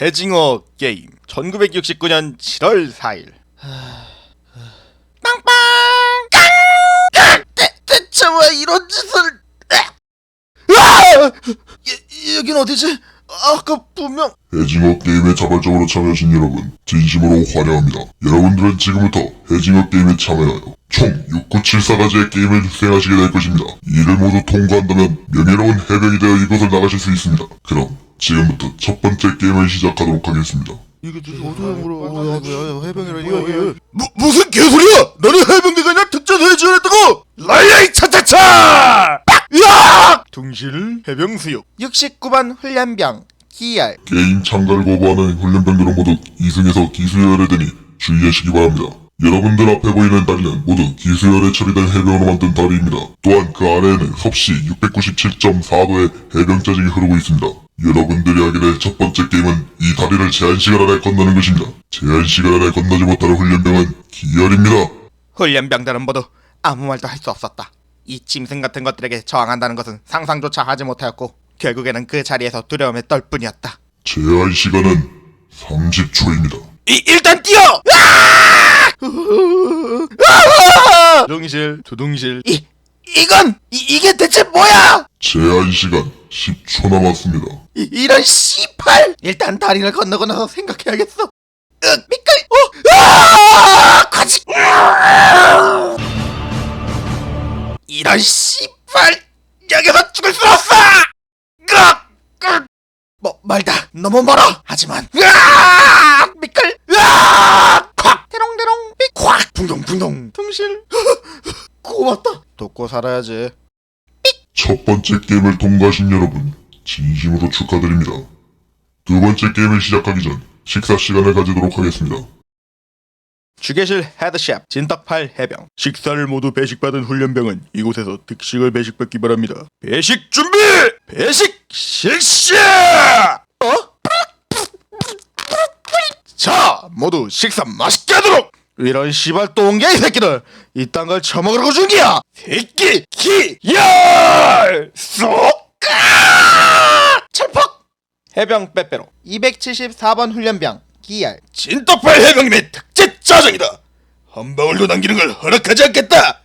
해징어 게임 1969년 7월 4일 빵빵 대, 대체 왜 이런 짓을 아! 여, 여긴 어디지? 아까 분명 해징어 게임에 자발적으로 참여하신 여러분 진심으로 환영합니다. 여러분들은 지금부터 해징어 게임에 참여하여 총 6974가지의 게임을 수행하시게 될 것입니다. 이를 모두 통과한다면 명예로운 해병이 되어 이곳을 나가실 수 있습니다. 그럼 지금부터 첫 번째 게임을 시작하도록 하겠습니다. 이게 어디로 해병이라 이거 이거. 무, 무슨 개소리야! 나는 해병대가 아니라 특전사에 지원했다고! 라이아이 차차차 으악 둥실 해병수요 69반 훈련병 기열. 게임 참가를 거부하는 훈련병들은 모두 이승에서 기수열에 되니 주의하시기 바랍니다. 여러분들 앞에 보이는 다리는 모두 기수열에 처리된 해병으로 만든 다리입니다. 또한 그 아래에는 섭씨 697.4도의 해병자직이 흐르고 있습니다. 여러분들이 하게 될 첫 번째 게임은 이 다리를 제한 시간 안에 건너는 것입니다. 제한 시간 안에 건너지 못하는 훈련병은 기열입니다. 훈련병들은 모두 아무 말도 할 수 없었다 이 짐승 같은 것들에게 저항한다는 것은 상상조차 하지 못하였고 결국에는 그 자리에서 두려움에 떨 뿐이었다 제한 시간은 30초입니다. 이, 일단 뛰어! 두둥실 두둥실 이, 이건 이, 이게 대체 뭐야! 제한 시간 10초 남았습니다. 이, 이런 씨팔! 일단 다리를 건너고 나서 생각해야겠어. 으, 미끌! 어! 아! 과지! 이런 씨팔! 여기서 죽을 수 없어! 으악! 으악! 뭐 말다 너무 멀어. 하지만 으악! 미끌! 으악! 콱! 대롱대롱 삑 콱! 붕동붕동 둥실 고맙다. 돕고 살아야지. 첫 번째 게임을 통과하신 여러분, 진심으로 축하드립니다. 두 번째 게임을 시작하기 전 식사 시간을 가지도록 하겠습니다. 주계실 헤드셰프 진떡팔 해병 식사를 모두 배식받은 훈련병은 이곳에서 특식을 배식받기 바랍니다 배식 준비! 배식 실시! 어? 자 모두 식사 맛있게 하도록! 이런 씨발 똥개 이 새끼들! 이딴 걸 처먹으라고 준 기야! 새끼 기열 쏙까! 찰퍽 해병 빼빼로. 274번 훈련병 기열. 진떡팔 해병님의 특제 짜장이다. 한 방울도 남기는 걸 허락하지 않겠다.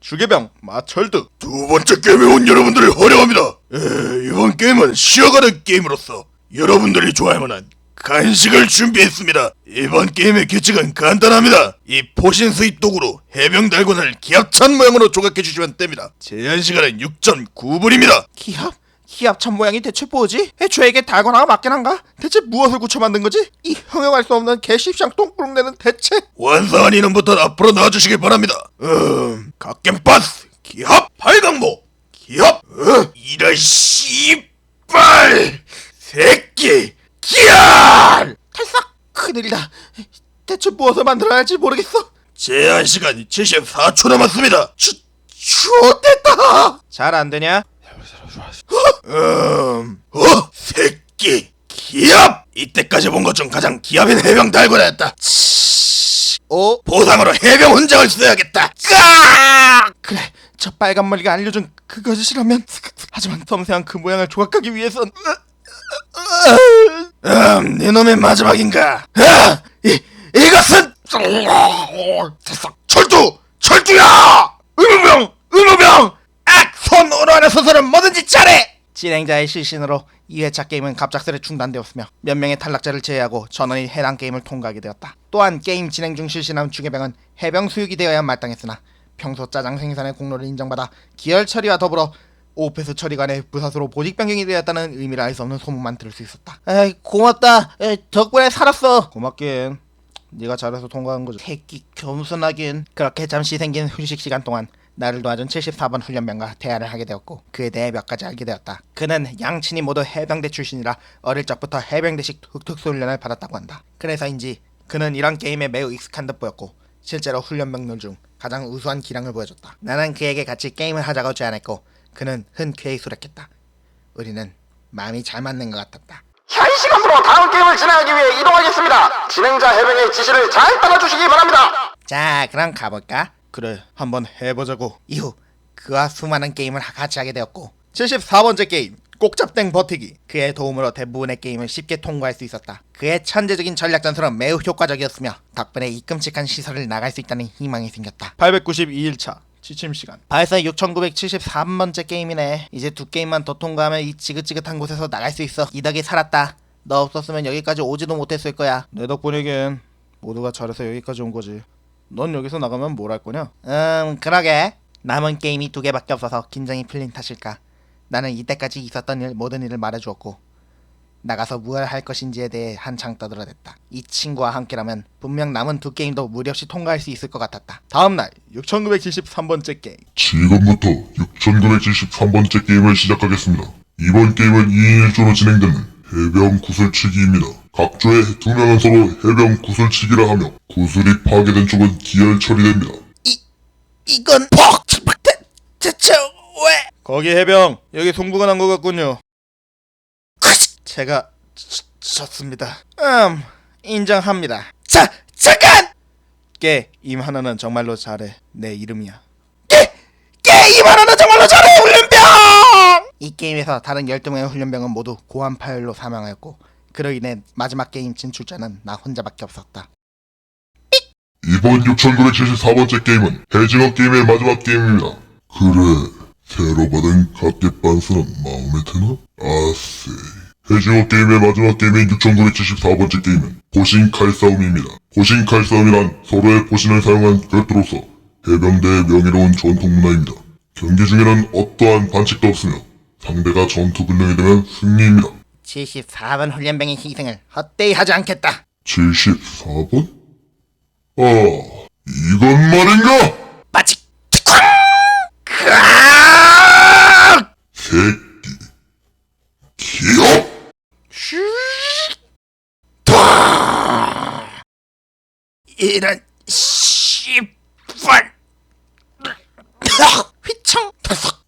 주계병 마철드 두 번째 게임에 온 여러분들을 환영합니다. 에, 이번 게임은 쉬어가는 게임으로서 여러분들이 좋아할 만한 간식을 준비했습니다 이번 게임의 규칙은 간단합니다 이 포신 수입 도구로 해병 달고나를 기합찬 모양으로 조각해 주시면 됩니다 제한 시간은 6.9분입니다 기합? 기합찬 모양이 대체 뭐지? 애초에 이게 달고나가 맞긴 한가? 대체 무엇을 굳혀 만든 거지? 이 형용할 수 없는 개십상 똥구렁내는 대체 완성한 이름부터 앞으로 나와주시기 바랍니다 음... 각겜바스 기합 발광모 기합 어? 이런 씨발 새끼 기합 탈싹 큰일이다 대체 무엇을 만들어야 할지 모르겠어 제한 시간 74초 남았습니다 주, 주됐다 잘 안 되냐? 음, 어? 새끼 기합! 이때까지 본 것 중 가장 기합인 해병 달고나였다 어? 보상으로 해병 훈장을 써야겠다 까! 그래 저 빨간 머리가 알려준 그것이라면 하지만 섬세한 그 모양을 조각하기 위해선 음, 네 놈의 마지막인가 아! 이, 이것은 철두! 철두야! 의무병! 의무병! 악! 손 오른에 서서는 뭐든지 잘해! 진행자의 실신으로 2회차 게임은 갑작스레 중단되었으며 몇 명의 탈락자를 제외하고 전원이 해당 게임을 통과하게 되었다. 또한 게임 진행 중 실신한 주계병은 해병 수육이 되어야 마땅했으나 평소 짜장 생산의 공로를 인정받아 기열 처리와 더불어 오페스 처리관의 부사수로 보직 변경이 되었다는 의미를 알 수 없는 소문만 들을 수 있었다. 에이 고맙다. 에이, 덕분에 살았어. 고맙긴. 네가 잘해서 통과한 거지. 새끼 겸손하긴. 그렇게 잠시 생긴 휴식 시간 동안 나를 도와준 74번 훈련병과 대화를 하게 되었고 그에 대해 몇 가지 알게 되었다. 그는 양친이 모두 해병대 출신이라 어릴 적부터 해병대식 특수 훈련을 받았다고 한다. 그래서인지 그는 이런 게임에 매우 익숙한 듯 보였고 실제로 훈련병들 중 가장 우수한 기량을 보여줬다. 나는 그에게 같이 게임을 하자고 제안했고 그는 흔쾌히 수락했다. 우리는 마음이 잘 맞는 것 같았다. 현 시간으로 다음 게임을 진행하기 위해 이동하겠습니다. 진행자 해병의 지시를 잘 따라주시기 바랍니다. 자, 그럼 가볼까? 그래, 한번 해보자고. 이후 그와 수많은 게임을 같이 하게 되었고 74번째 게임 꼭잡땡 버티기. 그의 도움으로 대부분의 게임을 쉽게 통과할 수 있었다. 그의 천재적인 전략 전술은 매우 효과적이었으며 덕분에 이 끔찍한 시설을 나갈 수 있다는 희망이 생겼다. 892일차 지침 시간. 벌써 6973번째 게임이네. 이제 두 게임만 더 통과하면 이 지긋지긋한 곳에서 나갈 수 있어. 이 덕에 살았다. 너 없었으면 여기까지 오지도 못했을 거야. 내 덕분이긴 모두가 잘해서 여기까지 온 거지. 넌 여기서 나가면 뭘 할 거냐? 음, 그러게. 남은 게임이 두 개밖에 없어서 긴장이 풀린 탓일까. 나는 이때까지 있었던 일 모든 일을 말해주었고 나가서 무엇을 할 것인지에 대해 한창 떠들어댔다. 이 친구와 함께라면 분명 남은 두 게임도 무리 없이 통과할 수 있을 것 같았다. 다음 날 6973번째 게임. 지금부터 6973번째 게임을 시작하겠습니다. 이번 게임은 2인 1조로 진행되는 해병 구슬치기입니다. 각 조에 두 명은 서로 해병 구슬치기라 하며 구슬이 파괴된 쪽은 기열 처리됩니다. 이 이건 퍽 대, 대체 왜? 거기 해병 여기 송부가 난 것 같군요. 제가 지- 졌습니다. 음 인정합니다. 자 잠깐 게임 하나는 정말로 잘해 내 이름이야. 게 게임 하나는 정말로 잘해 훈련병. 이 게임에서 다른 12명의 훈련병은 모두 고환 파열로 사망하였고 그로 인해 마지막 게임 진출자는 나 혼자밖에 없었다. 이번 6974번째 게임은 해징어 게임의 마지막 게임입니다. 그래, 새로 받은 각계반스는 마음에 드나? 아쎄. 해징어 게임의 마지막 게임인 6974번째 게임은 보신 칼싸움입니다. 보신 칼싸움이란 서로의 보신을 사용한 격투로서 해병대의 명예로운 전통 문화입니다. 경기 중에는 어떠한 반칙도 없으며 상대가 전투 불능이 되면 승리입니다. 74번 훈련병의 희생을 헛되이 하지 않겠다. 74번? 아, 이건 말인가? 마치 새끼 기 이런 씨발 휘청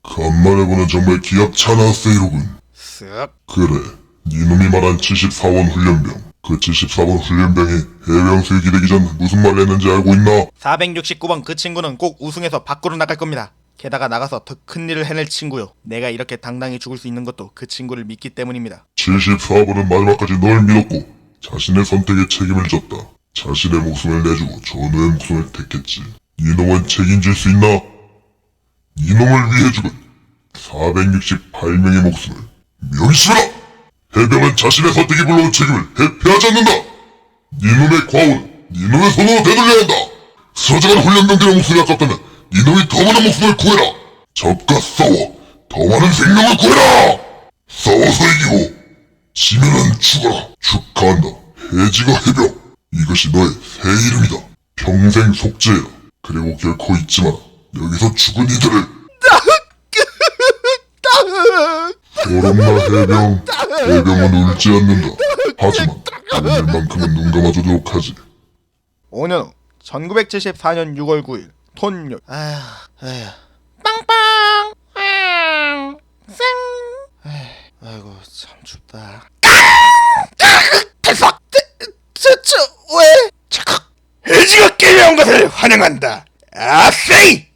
간만에 보는 정말 기합차나 세이로군 쓱 그래 니놈이 말한 74원 훈련병 그 74번 훈련병이 해병 슬기 되기 전 무슨 말 했는지 알고 있나? 469번 그 친구는 꼭 우승해서 밖으로 나갈 겁니다. 게다가 나가서 더 큰 일을 해낼 친구요. 내가 이렇게 당당히 죽을 수 있는 것도 그 친구를 믿기 때문입니다. 74번은 마지막까지 널 믿었고 자신의 선택에 책임을 졌다 자신의 목숨을 내주고 전우의 목숨을 택했지 니놈은 책임질 수 있나? 니놈을 위해 죽은 468명의 목숨을 명심하라! 해병은 자신의 선택이 불러온 책임을 회피하지 않는다! 니놈의 과오는 니놈의 손으로 되돌려야 한다! 서장한 훈련병들의 목숨이 아깝다면 니놈이 더 많은 목숨을 구해라! 적과 싸워 더 많은 생명을 구해라! 싸워서 이기고 지면은 죽어라 축하한다 해지가 해병 이것이 너의 새 이름이다 평생 속죄야 그리고 결코 잊지 마라 여기서 죽은 이들을 소름나 해병 해병은 울지 않는다 하지만 오늘만큼은 눈 감아주도록 하지 5년 후 1974년 6월 9일 톤요 아휴 아휴 빵빵 앙, 쌩 에휴, 아이고 참 춥다 대박 저저 왜? 착각 해지가 게임한 것을 환영한다 아세이